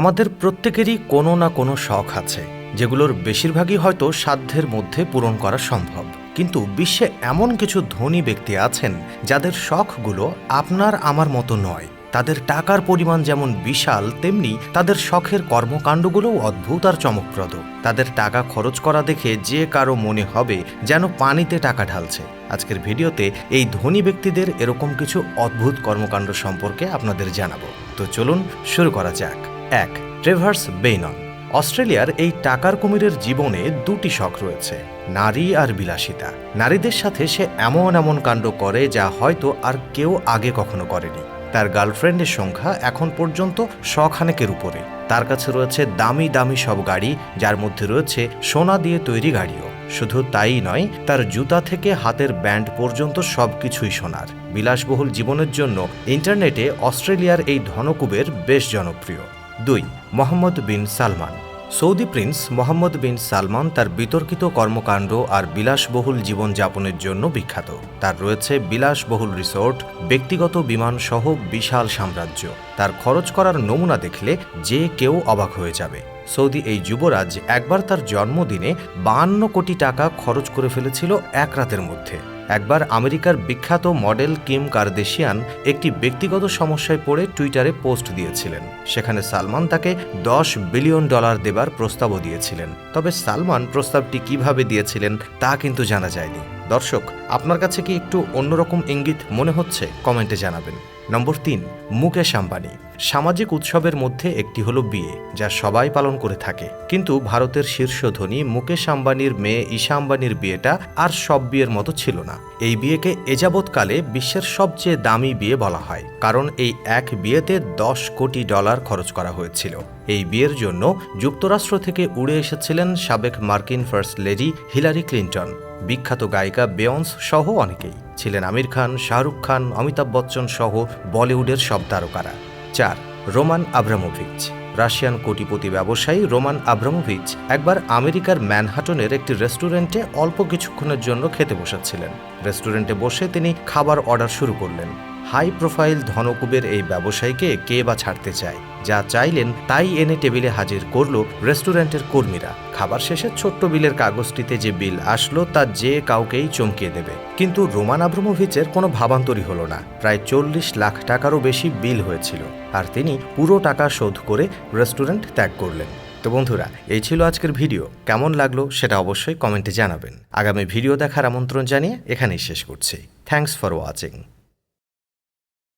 আমাদের প্রত্যেকেরই কোনো না কোনো শখ আছে, যেগুলোর বেশিরভাগই হয়তো সাধ্যের মধ্যে পূরণ করা সম্ভব। কিন্তু বিশ্বে এমন কিছু ধনী ব্যক্তি আছেন, যাদের শখগুলো আপনার আমার মতো নয়। তাদের টাকার পরিমাণ যেমন বিশাল, তেমনি তাদের শখের কর্মকাণ্ডগুলোও অদ্ভুত আর চমকপ্রদ। তাদের টাকা খরচ করা দেখে যে কারও মনে হবে যেন পানিতে টাকা ঢালছে। আজকের ভিডিওতে এই ধনী ব্যক্তিদের এরকম কিছু অদ্ভুত কর্মকাণ্ড সম্পর্কে আপনাদের জানাব। তো চলুন শুরু করা যাক। এক ট্রেভার্স বেইনন অস্ট্রেলিয়ার এই টাকার কুমিরের জীবনে দুটি শখ রয়েছে, নারী আর বিলাসিতা। নারীদের সাথে সে এমন এমন কাণ্ড করে যা হয়তো আর কেউ আগে কখনো করেনি। তার গার্লফ্রেন্ডের সংখ্যা এখন পর্যন্ত শখানেকের উপরে। তার কাছে রয়েছে দামি দামি সব গাড়ি, যার মধ্যে রয়েছে সোনা দিয়ে তৈরি গাড়িও। শুধু তাই নয়, তার জুতা থেকে হাতের ব্যান্ড পর্যন্ত সবকিছুই সোনার। বিলাসবহুল জীবনের জন্য ইন্টারনেটে অস্ট্রেলিয়ার এই ধনকুবের বেশ জনপ্রিয়। দুই, Mohammed bin Salman. Saudi prince Mohammed bin Salman তার বিতর্কিত কর্মকাণ্ড আর বিলাসবহুল জীবনযাপনের জন্য বিখ্যাত। তার রয়েছে বিলাসবহুল রিসোর্ট, ব্যক্তিগত বিমান সহ বিশাল সাম্রাজ্য। তার খরচ করার নমুনা দেখলে যে কেউ অবাক হয়ে যাবে। সৌদি এই যুবরাজ একবার তার জন্মদিনে বাহান্ন কোটি টাকা খরচ করে ফেলেছিল এক রাতের মধ্যে। একবার আমেরিকার বিখ্যাত মডেল কিম কার্দেশিয়ান একটি ব্যক্তিগত সমস্যায় পড়ে টুইটারে পোস্ট দিয়েছিলেন। সেখানে সালমান তাকে দশ বিলিয়ন ডলার দেবার প্রস্তাবও দিয়েছিলেন। তবে সালমান প্রস্তাবটি কীভাবে দিয়েছিলেন তা কিন্তু জানা যায়নি। দর্শক, আপনার কাছে কি একটু অন্যরকম ইঙ্গিত মনে হচ্ছে? কমেন্টে জানাবেন। নম্বর তিন, মুকেশ আম্বানি। সামাজিক উৎসবের মধ্যে একটি হলো বিয়ে, যা সবাই পালন করে থাকে। কিন্তু ভারতের শীর্ষ ধনী মুকেশ আম্বানির মেয়ে ঈশা আম্বানির বিয়েটা আর সব বিয়ের মতো ছিল না। এই বিয়েকে এযাবৎকালে বিশ্বের সবচেয়ে দামি বিয়ে বলা হয়, কারণ এই এক বিয়েতে দশ কোটি ডলার খরচ করা হয়েছিল। এই বিয়ের জন্য যুক্তরাষ্ট্র থেকে উড়ে এসেছিলেন সাবেক মার্কিন ফার্স্ট লেডি হিলারি ক্লিন্টন। বিখ্যাত গায়িকা বেয়ন্স সহ অনেকেই ছিলেন আমির খান, শাহরুখ খান, অমিতাভ বচ্চন সহ বলিউডের সব তারকারা। চার, রোমান আব্রামোভিচ। রাশিয়ান কোটিপতি ব্যবসায়ী রোমান আব্রামোভিচ একবার আমেরিকার ম্যানহাটনের একটি রেস্টুরেন্টে অল্প কিছুক্ষণের জন্য খেতে বসাচ্ছিলেন রেস্টুরেন্টে বসে তিনি খাবার অর্ডার শুরু করলেন। হাই প্রোফাইল ধনকুবের এই ব্যবসায়ীকে কে বা ছাড়তে চায়? যা চাইলেন তাই এনে টেবিলে হাজির করল রেস্টুরেন্টের কর্মীরা। খাবার শেষে ছোট্ট বিলের কাগজটিতে যে বিল আসলো তা যে কাউকেই চমকিয়ে দেবে। কিন্তু রোমান আব্রমোভিচের কোনো ভাবান্তরই হলো না। প্রায় চল্লিশ লাখ টাকারও বেশি বিল হয়েছিল। আর তিনি পুরো টাকা শোধ করে রেস্টুরেন্ট ত্যাগ করলেন। তো বন্ধুরা, এই ছিল আজকের ভিডিও। কেমন লাগল সেটা অবশ্যই কমেন্টে জানাবেন। আগামী ভিডিও দেখার আমন্ত্রণ জানিয়ে এখানেই শেষ করছি। Thanks for watching.